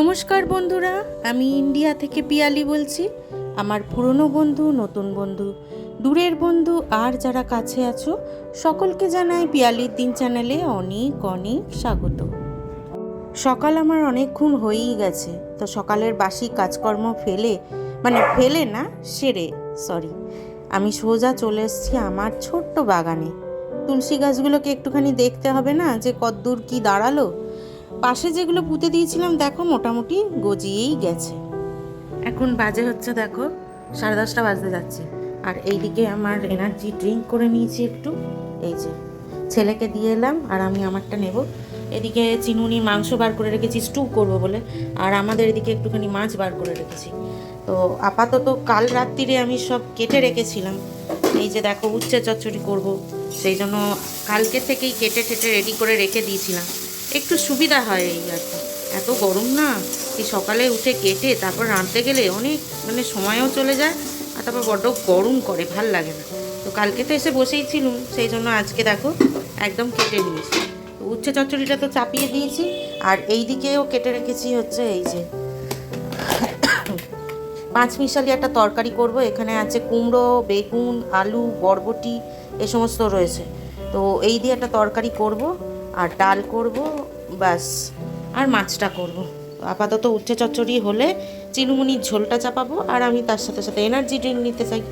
নমস্কার বন্ধুরা, আমি ইন্ডিয়া থেকে পিয়ালি বলছি। আমার পুরনো বন্ধু, নতুন বন্ধু, দূরের বন্ধু আর যারা কাছে আছো, সকলকে জানাই পিয়ালির দিন চ্যানেলে অনেক অনেক স্বাগত। সকাল আমার অনেকক্ষণ হয়েই গেছে। তো সকালের বাসি কাজকর্ম ফেলে মানে ফেলে না, সেরে সরি আমি সোজা চলে এসেছি আমার ছোট্ট বাগানে। তুলসী গাছগুলোকে একটুখানি দেখতে হবে না, যে কদ্দূর কি দাঁড়াল? পাশে যেগুলো পুঁতে দিয়েছিলাম, দেখো মোটামুটি গজিয়েই গেছে। এখন বাজে হচ্ছে দেখো সাড়ে দশটা বাজতে যাচ্ছে। আর এইদিকে আমার এনার্জি ড্রিঙ্ক করে নিয়েছি একটু। এই যে, ছেলেকে দিয়ে এলাম আর আমি আমারটা নেব। এদিকে চিনুনি মাংস বার করে রেখেছি স্টু করব বলে। আর আমাদের এদিকে একটুখানি মাছ বার করে রেখেছি। তো আপাতত কাল রাত্রিরে আমি সব কেটে রেখেছিলাম। এই যে দেখো উচ্ছে চচ্চড়ি করব, সেই জন্য কালকে থেকেই কেটে টেটে রেডি করে রেখে দিয়েছিলাম। একটু সুবিধা হয় এই আর কি। এত গরম না, এই সকালে উঠে কেটে তারপর রাঁধতে গেলে অনেক মানে সময়ও চলে যায় আর তারপর বড্ড গরম করে, ভালো লাগে না। তো কালকে তো এসে বসেই ছিলুম, সেই জন্য আজকে দেখো একদম কেটে নিয়েছি। উচ্ছে চচ্চড়িটা তো চাপিয়ে দিয়েছি আর এই দিকেও কেটে রেখেছি হচ্ছে এই যে পাঁচ মিশালি একটা তরকারি করব, এখানে আছে কুমড়ো, বেগুন, আলু, বরবটি, এ সমস্ত রয়েছে। তো এই দিয়ে একটা তরকারি করব আর ডাল করব ব্যাস, আর মাছটা করব। আপাতত উচ্ছে চচ্চড়ি হলে চিনুমুনির ঝোলটা চাপাবো আর আমি তার সাথে সাথে এনার্জি ড্রিঙ্ক নিতে চাই।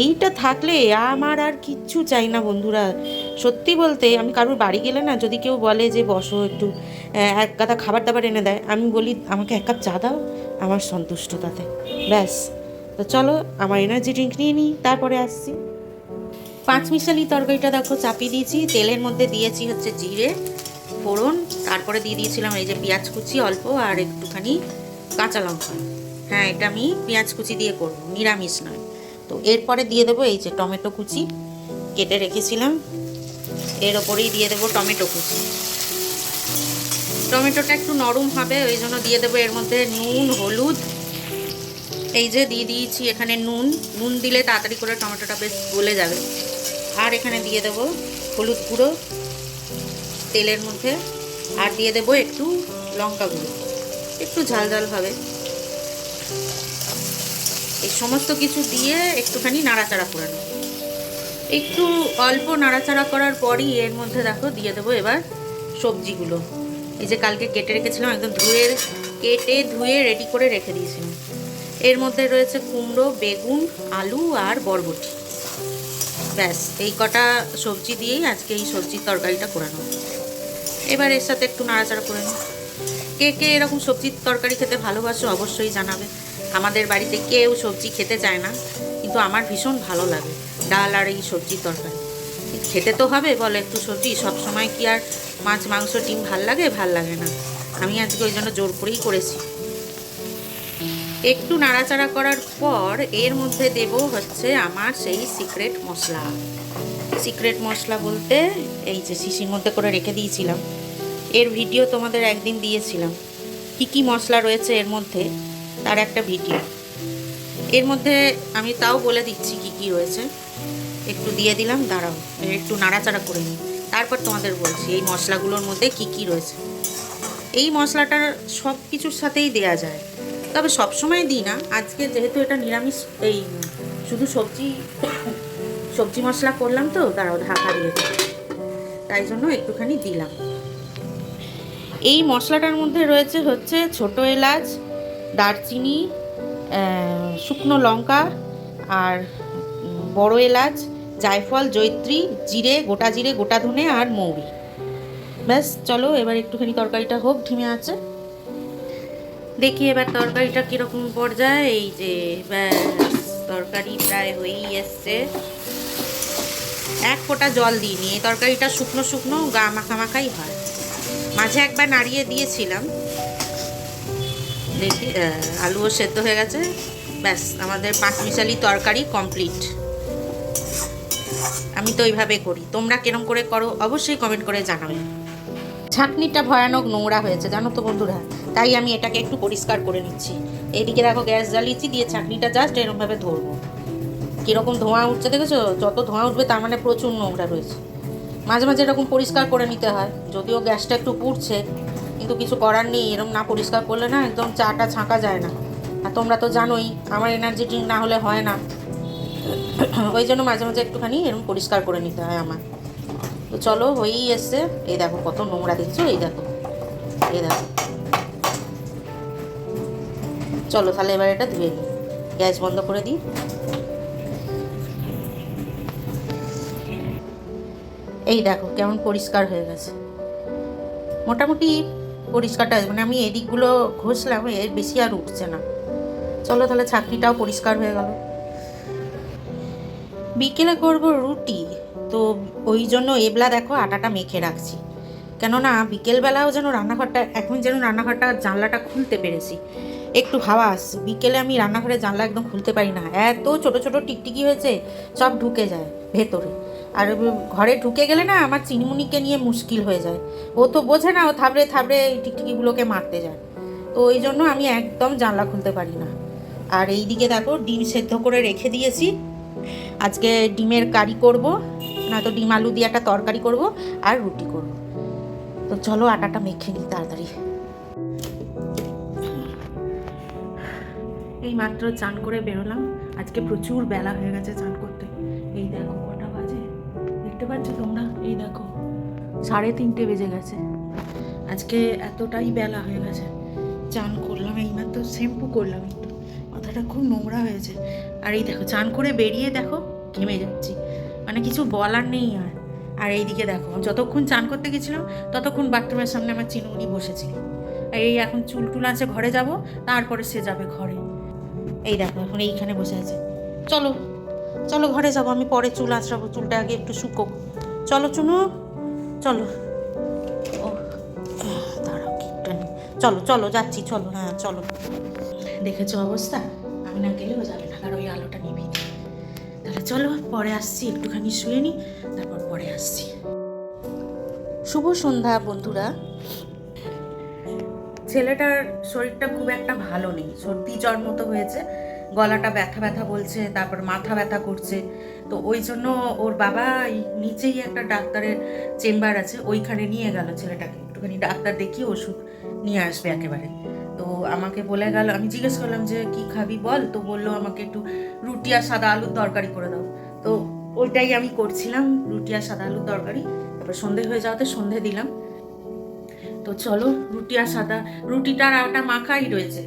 এইটা থাকলে আমার আর কিচ্ছু চাই না বন্ধুরা। সত্যি বলতে আমি কারোর বাড়ি গেলে না যদি কেউ বলে যে বসো একটু এক গাদা খাবার দাবার এনে দেয়, আমি বলি আমাকে এক কাপ চা দাও, আমার সন্তুষ্ট তাতে। ব্যাস, তো চলো আমার এনার্জি ড্রিঙ্ক নিয়ে নিই, তারপরে আসছি। পাঁচ মিশালি তরকারিটা দেখো, চাপিয়ে দিয়েছি। তেলের মধ্যে দিয়েছি হচ্ছে জিরে ফোড়ন, তারপরে দিয়ে দিয়েছিলাম এই যে পেঁয়াজ কুচি অল্প আর একটুখানি কাঁচা লঙ্কা। হ্যাঁ এটা আমি পেঁয়াজ কুচি দিয়ে করব, নিরামিষ নয়। তো এরপরে দিয়ে দেবো এই যে টমেটো কুচি, কেটে রেখেছিলাম। এর ওপরেই দিয়ে দেবো টমেটো কুচি। টমেটোটা একটু নরম হবে, ওই জন্য দিয়ে দেবো এর মধ্যে নুন, হলুদ। এই যে দিয়ে দিয়েছি এখানে নুন। নুন দিলে তাড়াতাড়ি করে টমেটোটা বেশ গলে যাবে। আর এখানে দিয়ে দেবো হলুদ গুঁড়ো। তেলের মধ্যে আর দিয়ে দেবো একটু লঙ্কা গুঁড়ো। একটু ঝাল ঝাল হবে। এই সমস্ত কিছু দিয়ে একটুখানি নাড়াচাড়া করে নেব। একটু অল্প নাড়াচাড়া করার পরই এর মধ্যে দেখো দিয়ে দেবো এবার সবজিগুলো। এই যে কালকে কেটে রেখেছিলাম, একদম ধুয়ে কেটে ধুয়ে রেডি করে রেখে দিয়েছিলাম। এর মধ্যে রয়েছে কুমড়ো, বেগুন, আলু আর বরবটি। ব্যাস, এই কটা সবজি দিয়েই আজকে এই সবজির তরকারিটা করে নেব। এবার এর সাথে একটু নাড়াচাড়া করে নিই। কে কে এরকম সবজির তরকারি খেতে ভালোবাসো অবশ্যই জানাবে। আমাদের বাড়িতে কেউ সবজি খেতে চায় না, কিন্তু আমার ভীষণ ভালো লাগে ডাল আর এই সবজির তরকারি। খেতে তো হবে বলো একটু সবজি, সব সময় কি আর মাছ, মাংস, ডিম ভালো লাগে ভালো লাগে না। আমি আজকে ওই জন্য জোর করেই করেছি। একটু নাড়াচাড়া করার পর এর মধ্যে দেব হচ্ছে আমার সেই সিক্রেট মশলা। সিক্রেট মশলা বলতে এই যে শিশির মধ্যে করে রেখে দিয়েছিলাম। এর ভিডিও তোমাদের একদিন দিয়েছিলাম। কি কি মশলা রয়েছে এর মধ্যে, তার একটা ভিডিও। এর মধ্যে আমি তাও বলে দিচ্ছি কি কি রয়েছে। একটু দিয়ে দিলাম, দাঁড়াও, একটু নাড়াচাড়া করে নিই। তারপর তোমাদের বলছি এই মশলাগুলোর মধ্যে কি কি রয়েছে। এই মশলাটা সব কিছুর সাথেই দেয়া যায়। তবে সব সময় দিই না। আজকে যেহেতু এটা নিরামিষ, এই শুধু সবজি সবজি মশলা করলাম তো দাঁড়াও ঢাকা দিয়ে। তাই জন্য একটুখানি দিলাম। এই মশলাটার মধ্যে রয়েছে হচ্ছে ছোট এলাচ, দারচিনি শুকনো লঙ্কা আর বড় এলাচ, জায়ফল জৈত্রী জিরে, গোটা জিরে, গোটা ধনে আর মৌরি। ব্যাস, চলো এবার একটুখানি তরকারিটা হোক, ঢিমে আছে। দেখি এবার তরকারিটা কীরকম পর্যায়ে, এই যে ব্যাস, তরকারি প্রায় হয়েই এসছে। এক ফোঁটা জল দিইনি এই তরকারিটা শুকনো শুকনো গা মাখা মাখাই হয়। মাঝে একবার নাড়িয়ে দিয়েছিলাম। দেখি আলুও সেদ্ধ হয়ে গেছে। ব্যাস, আমাদের পাঁচ মিশালি তরকারি কমপ্লিট। আমি তো ওইভাবে করি। তোমরা কিরম করে করো, অবশ্যই কমেন্ট করে জানাবে। ছাঁকনিটা ভয়ানক নোংরা হয়েছে, জানো তো বন্ধুরা? তাই আমি এটাকে একটু পরিষ্কার করে নিচ্ছি। এইদিকে দেখো গ্যাস জ্বালিয়েছি, দিয়ে ছাঁকনিটা জাস্ট এরকমভাবে ধরবো। কীরকম ধোঁয়া উঠছে দেখেছ? যত ধোঁয়া উঠবে তার মানে প্রচুর নোংরা রয়েছে। মাঝে মাঝে এরকম পরিষ্কার করে নিতে হয়, যদিও গ্যাসটা একটু পুড়ছে, কিন্তু কিছু করার নেই এরকম না পরিষ্কার করলে না একদম চাটা ছাঁকা যায় না। আর তোমরা তো জানোই, আমার এনার্জি ড্রিঙ্ক না হলে হয় না। ওই জন্য মাঝে মাঝে একটুখানি এরকম পরিষ্কার করে নিতে হয় আমার তো চলো, হয়েই এসছে। এই দেখো কত নোংরা দেখছ? এই দেখো। এই দেখো। চলো তাহলে এবার এটা ধুয়ে নিই। গ্যাস বন্ধ করে দিই। এই দেখো কেমন পরিষ্কার হয়ে গেছে। মোটামুটি পরিষ্কারটা মানে আমি এদিকগুলো ঘষলাম এর বেশি আর উঠছে না। চলো তাহলে ছাকরিটাও পরিষ্কার হয়ে গেল। বিকেলে করব রুটি, তো ওই জন্য এবলা দেখো আটাটা মেখে রাখছি। কেননা বিকেলবেলাও যেন রান্নাঘরটা, এখন যেন রান্নাঘরটা জানলাটা খুলতে পেরেছি। একটু হাওয়া আসছে, বিকেলে আমি রান্নাঘরে জানলা একদম খুলতে পারি না। এত ছোট ছোট টিকটিকি হয়েছে, সব ঢুকে যায় ভেতরে। আর ঘরে ঢুকে গেলে না আমার চিনিমুনিকে নিয়ে মুশকিল হয়ে যায়। ও তো বোঝে না, ও থাবড়ে থাবড়ে টিকটিকিগুলোকে মারতে যায়। তো ওই জন্য আমি একদম জানলা খুলতে পারি না। আর এই দিকে দেখো, ডিম সেদ্ধ করে রেখে দিয়েছি। আজকে ডিমের কারি করব না তো ডিম আলু দিয়ে একটা তরকারি করব আর রুটি করব। তো চলো আটাটা মেখে নিই তাড়াতাড়ি। এই মাত্র চান করে বেরোলাম। আজকে প্রচুর বেলা হয়ে গেছে চান করতে। এই দেখো। দেখতে পাচ্ছ তোমরা? এই দেখো, সাড়ে তিনটে বেজে গেছে। আজকে এতটাই বেলা হয়ে গেছে। চান করলাম এই মাত্র শ্যাম্পু করলাম একটু। মাথাটা খুব নোংরা হয়েছে। আর এই দেখো, চান করে বেরিয়ে দেখো, ঘেমে যাচ্ছি। মানে কিছু বলার নেই আর। আর এইদিকে দেখো যতক্ষণ চান করতে গেছিলাম, ততক্ষণ বাথরুমের সামনে আমার চিনুনি বসেছিল। আর এই এখন চুল টুল আছে, ঘরে যাব, তারপরে সে যাবে ঘরে। এই দেখো, এখন এইখানে বসে আছে। চলো চলো ঘরে যাব আমি পরে চুল আঁচড়াবো চুলটা আগে একটু শুকো। চলো চুনু চলো। ও দাঁড়াও কি একটা নেই। চলো চলো যাচ্ছি চলো হ্যাঁ চলো। দেখেছ অবস্থা? আমি না গেলেও যাবে না কারণ ওই আলোটা নিবি। তাহলে চলো পরে আসছি একটুখানি শুয়ে নিই তারপর পরে আসছি। শুভ সন্ধ্যা বন্ধুরা। ছেলেটার শরীরটা খুব একটা ভালো নেই সর্দি জ্বর মতো হয়েছে। গলাটা ব্যথা ব্যথা বলছে, তারপর মাথা ব্যথা করছে। তো ওই জন্য ওর বাবা নিচেই একটা ডাক্তারের চেম্বার আছে, ওইখানে নিয়ে গেল ছেলেটাকে। একটুখানি ডাক্তার দেখিয়ে ওষুধ নিয়ে আসবে একেবারে। তো আমাকে বলে গেল, আমি জিজ্ঞেস করলাম যে, কি খাবি বল? তো বলল, আমাকে একটু রুটি আর সাদা আলুর তরকারি করে দাও। তো ওইটাই আমি করছিলাম, রুটি আর সাদা আলুর তরকারি। তারপর সন্ধে হয়ে যাওয়াতে সন্ধে দিলাম। তো চলো, রুটি আর সাদা, রুটিটার আটা মাখাই রয়েছে।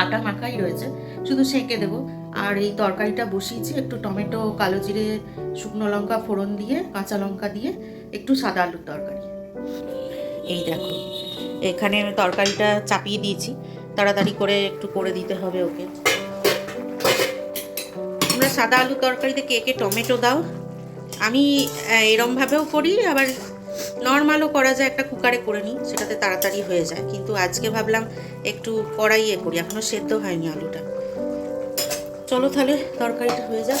আটা মাখাই রয়েছে। শুধু সেঁকে দেবো। আর এই তরকারিটা বসিয়েছি একটু টমেটো, কালো জিরে, শুকনো লঙ্কা ফোড়ন দিয়ে, কাঁচা লঙ্কা দিয়ে, একটু সাদা আলুর তরকারি। এই দেখো, এখানে তরকারিটা চাপিয়ে দিয়েছি। তাড়াতাড়ি করে একটু করে দিতে হবে ওকে। তোমরা সাদা আলু তরকারিতে কে কে টমেটো দাও, আমি এরমভাবেও করি, আবার নর্মালও করা যায়, একটা কুকারে করে নিই, সেটাতে তাড়াতাড়ি হয়ে যায়। কিন্তু আজকে ভাবলাম একটু কড়াইয়ে করি এখনও সেদ্ধ হয়নি আলুটা। চলো তাহলে তরকারিটা হয়ে যাক,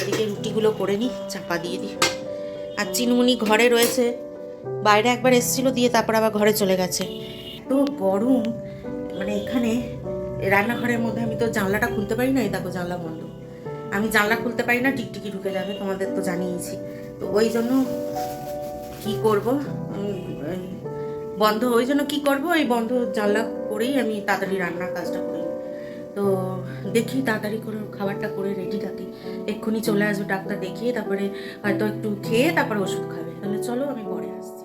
এদিকে রুটিগুলো করে নিই, চাপা দিয়ে দিই। আর চিনুমুনি ঘরে রয়েছে, বাইরে একবার এসেছিল দিয়ে তারপর আবার ঘরে চলে গেছে। তো গরম মানে এখানে রান্নাঘরের মধ্যে আমি তো জানলাটা খুলতে পারি না, এই দেখো জানলা বন্ধ। আমি জানলা খুলতে পারি না, টিকটিকি ঢুকে যাবে, তোমাদের তো জানিয়েছি। তো ওই জন্য কি করব? বন্ধ, ওই জন্য কি করব? এই বন্ধ জানলা করেই আমি তাড়াতাড়ি রান্নার কাজটা করি। তো দেখি তাড়াতাড়ি করে খাবারটা করে রেডি থাকি। এক্ষুনি চলে আসব ডাক্তার দেখিয়ে, তারপরে হয়তো একটু খেয়ে তারপরে ওষুধ খাবে। তাহলে চলো আমি পরে আসছি।